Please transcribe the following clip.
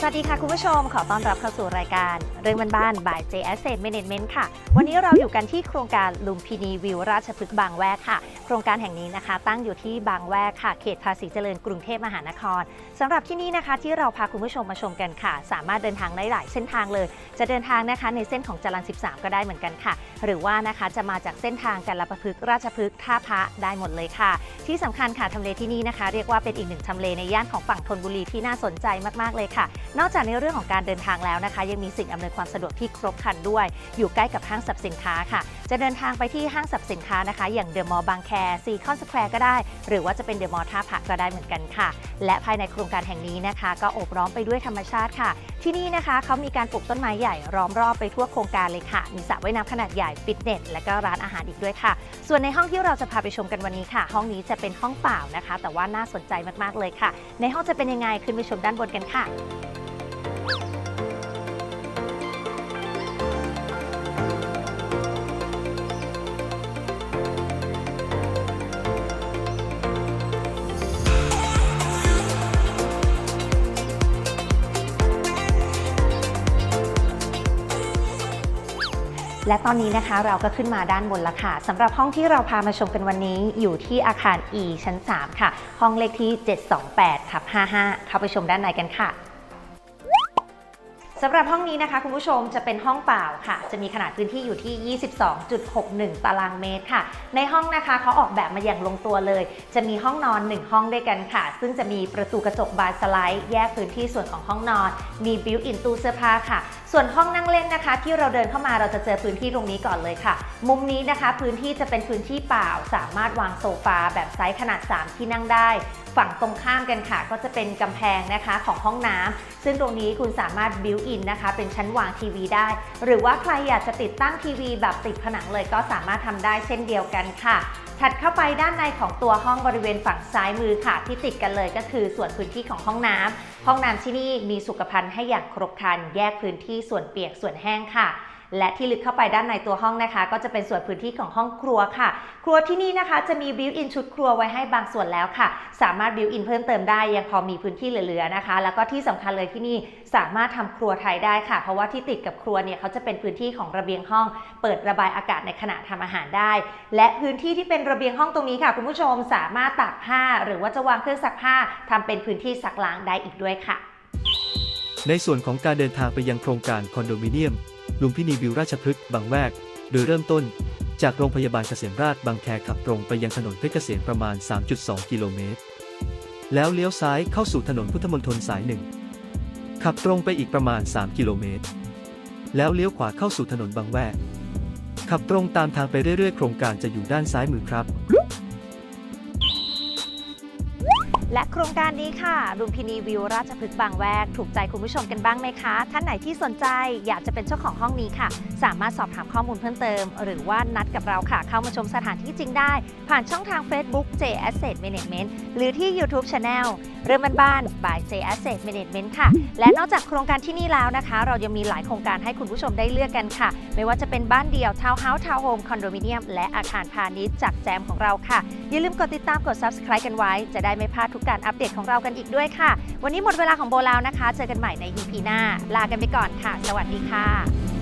สวัสดีค่ะคุณผู้ชม ขอต้อนรับเข้าสู่รายการ เรื่องบ้านๆ by J Asset Management ค่ะ วันนี้เราอยู่กันที่โครงการลุมพินีวิวราชพฤกษ์บางแวกค่ะ โครงการแห่งนี้นะคะ ตั้งอยู่ที่บางแวกค่ะเขตภาษีเจริญกรุงเทพมหานครสำหรับที่นี่นะคะ ที่เราพาคุณผู้ชมมาชมกันค่ะ สามารถเดินทางได้หลายเส้นทางเลย จะเดินทางนะคะในเส้นของจรัญ13 ก็ได้เหมือนกันค่ะ หรือว่านะคะจะมาจากเส้นทางกันละประพฤกษ์ราชพฤกษ์ท่าพระได้หมดเลยค่ะ ที่สำคัญค่ะทำเลที่นี่นะคะ เรียกว่าเป็นอีกหนึ่งทำเลในย่านของฝั่งธนบุรีที่น่าสนใจมากๆเลยค่ะ นอกจากในเรื่องของการเดินทางแล้วนะคะ ยังมีสิ่งอำนวยความสะดวกที่ครบครันด้วย อยู่ใกล้กับห้างสรรพสินค้าค่ะจะเดินทางไปที่ห้างสรรพสินค้านะคะ อย่างเดอะมอลล์บางแคซีคอนสแควร์ก็ได้ หรือว่าจะเป็นเดอะมอลล์ท่าพระก็ได้เหมือนกันค่ะ และภายในโครงการแห่งนี้นะคะ ก็โอบล้อมไปด้วยธรรมชาติค่ะ ที่นี่นะคะเขามีการปลูกต้นไม้ใหญ่ล้อมรอบไปทั่วโครงการเลยค่ะ มีสระว่ายน้ำขนาดใหญ่ฟิตเนสและก็ร้านอาหารอีกด้วยค่ะ ส่วนในห้องที่เราจะพาไปชมกันวันนี้ค่ะ ห้องนี้จะเป็นห้องเปล่านะคะ แต่ว่าน่าสนใจมากๆเลยค่ะ ในห้องจะเป็นยังไงขึ้นไปชมด้านบนกันค่ะ และตอนนี้นะคะเราก็ขึ้นมาด้านบนละค่ะสำหรับห้องที่เราพามาชมกันวันนี้อยู่ที่อาคาร E ชั้น 3 ค่ะ ห้องเลขที่ 728ทับ55 เข้าไปชมด้านในกันค่ะ สำหรับห้องนี้นะคะคุณผู้ชมจะเป็นห้องเปล่าค่ะ จะมีขนาดพื้นที่อยู่ที่ 22.61 ตารางเมตรค่ะ ในห้องนะคะเขาออกแบบมาอย่างลงตัวเลย จะมีห้องนอน 1 ห้องด้วยกันค่ะ ซึ่งจะมีประตูกระจกบานสไลด์แยกพื้นที่ส่วนของห้องนอน มีบิวอินตู้เสื้อผ้าค่ะ ส่วนห้องนั่งเล่นนะคะ ที่เราเดินเข้ามาเราจะเจอพื้นที่ตรงนี้ก่อนเลยค่ะ มุมนี้นะคะ พื้นที่จะเป็นพื้นที่เปล่า สามารถวางโซฟาแบบไซส์ขนาด 3 ที่นั่งได้ ฝั่งตรงข้ามกันค่ะ ก็จะเป็นกำแพงนะคะของห้องน้ำซึ่งตรงนี้คุณสามารถบิวอินนะคะ เป็นชั้นวางทีวีได้ หรือว่าใครอยากจะติดตั้งทีวีแบบติดผนังเลยก็สามารถทำได้เช่นเดียวกันค่ะถัดเข้าไปด้านในของตัวห้องบริเวณฝั่งซ้ายมือค่ะที่ติดกันเลยก็คือส่วนพื้นที่ของห้องน้ำห้องน้ำที่นี่มีสุขภัณฑ์ให้อย่างครบครัน แยกพื้นที่ส่วนเปียกส่วนแห้งค่ะ และที่ลึกเข้าไปด้านในตัวห้องนะคะ ก็จะเป็นส่วนพื้นที่ของห้องครัวค่ะ ครัวที่นี่นะคะจะมีบิวอินชุดครัวไว้ให้บางส่วนแล้วค่ะ สามารถบิวอินเพิ่มเติมได้ยังพอมีพื้นที่เหลือๆนะคะ แล้วก็ที่สำคัญเลยที่นี่สามารถทำครัวไทยได้ค่ะ เพราะว่าที่ติดกับครัวเนี่ยเขาจะเป็นพื้นที่ของระเบียงห้อง เปิดระบายอากาศในขณะทำอาหารได้ และพื้นที่ที่เป็นระเบียงห้องตรงนี้ค่ะ คุณผู้ชมสามารถตากผ้า หรือว่าจะวางเครื่องซักผ้าทำเป็นพื้นที่ซักล้างได้อีกด้วยค่ะ ในส่วนของการเดินทางไปยังโครงการคอนโดมิเนียม ลุมพินีวิวราชพฤกษ์บางแวก โดยเริ่มต้น จากโรงพยาบาลเกษมราชบางแคขับตรงไปยังถนนเพชรเกษมประมาณ 3.2 กิโลเมตร แล้วเลี้ยวซ้ายเข้าสู่ถนนพุทธมณฑลสายหนึ่ง ขับตรงไปอีกประมาณ 3 กิโลเมตร แล้วเลี้ยวขวาเข้าสู่ถนนบางแวก ขับตรงตามทางไปเรื่อยๆ โครงการจะอยู่ด้านซ้ายมือครับ และโครงการนี้ค่ะลุมพินีวิวราชพฤกษ์บางแวก ถูกใจคุณผู้ชมกันบ้างไหมคะ ท่านไหนที่สนใจอยากจะเป็นเจ้าของห้องนี้ค่ะ สามารถสอบถามข้อมูลเพิ่มเติม หรือว่านัดกับเราค่ะ เข้ามาชมสถานที่จริงได้ ผ่านช่องทาง Facebook J Asset Management หรือที่ YouTube Channel เรื่องบ้านๆ by J Asset Management ค่ะ และนอกจากโครงการที่นี่แล้วนะคะ เรายังมีหลายโครงการให้คุณผู้ชมได้เลือกกันค่ะ ไม่ว่าจะเป็นบ้านเดี่ยวทาวน์เฮาส์ทาวน์โฮมคอนโดมิเนียมและอาคารพาณิชย์จากแจมของเราค่ะอย่าลืมกดติดตามกด subscribe กันไว้ จะได้ไม่พลาดทุกการอัปเดตของเรากันอีกด้วยค่ะ วันนี้หมดเวลาของโบแล้วนะคะ เจอกันใหม่ใน EP หน้า ลากันไปก่อนค่ะ สวัสดีค่ะ